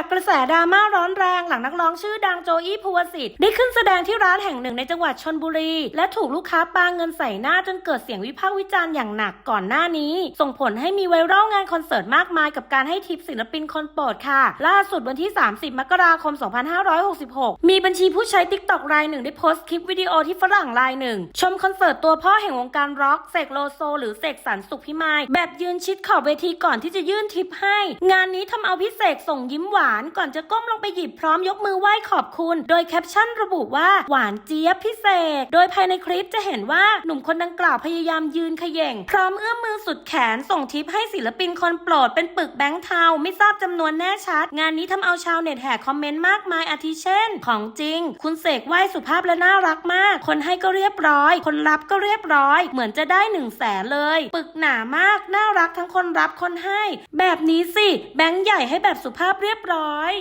จากกระแสดราม่าร้อนแรงหลังนักร้องชื่อดังโจอี้ภูวสิทธิ์ได้ขึ้นแสดงที่ร้านแห่งหนึ่งในจังหวัดชนบุรี และถูกลูกค้าปาเงินใส่หน้าจนเกิดเสียงวิพากษ์วิจารณ์อย่างหนักก่อนหน้านี้ ส่งผลให้มีไวรัลงานคอนเสิร์ตมากมายกับการให้ทิปศิลปินคนโปรดค่ะ ล่าสุดวันที่ 30 มกราคม 2566 มีบัญชีผู้ใช้ TikTok รายหนึ่งได้โพสต์คลิปวิดีโอที่ฝรั่งรายหนึ่งชมคอนเสิร์ตตัวพ่อแห่งวงการร็อกเสกโลโซ หรือเสกสรรสุขพิมายแบบยืนชิดขอบเวทีก่อนที่จะยื่นทิปให้ งานนี้ทำเอาพี่เสกส่งยิ้มหวานก่อนจะก้มลงไปหยิบพร้อมยกมือไหว้ขอบคุณ โดยแคปชั่นระบุว่าหวานเจี๊ยบพี่เสกโดยภายในคลิปจะเห็นว่าหนุ่มคนดังกล่าวพยายามยืนขย่ง พร้อมเอื้อมมือสุดแขนส่งทิปให้ศิลปินคนโปรดเป็นปึกแบงค์เทาไม่ทราบจำนวนแน่ชัด งานนี้ทำเอาชาวเน็ตแห่คอมเมนต์มากมายอาทิเช่น ของจริง คุณเสกไหว้สุภาพและน่ารักมาก คนให้ก็เรียบร้อย คนรับก็เรียบร้อย เหมือนจะได้หนึ่งแสนเลย ปึกหนามากน่ารักทั้งคนรับคนให้ แบบนี้สิแบงค์ใหญ่ให้แบบสุภาพเรียบร้อยร้อย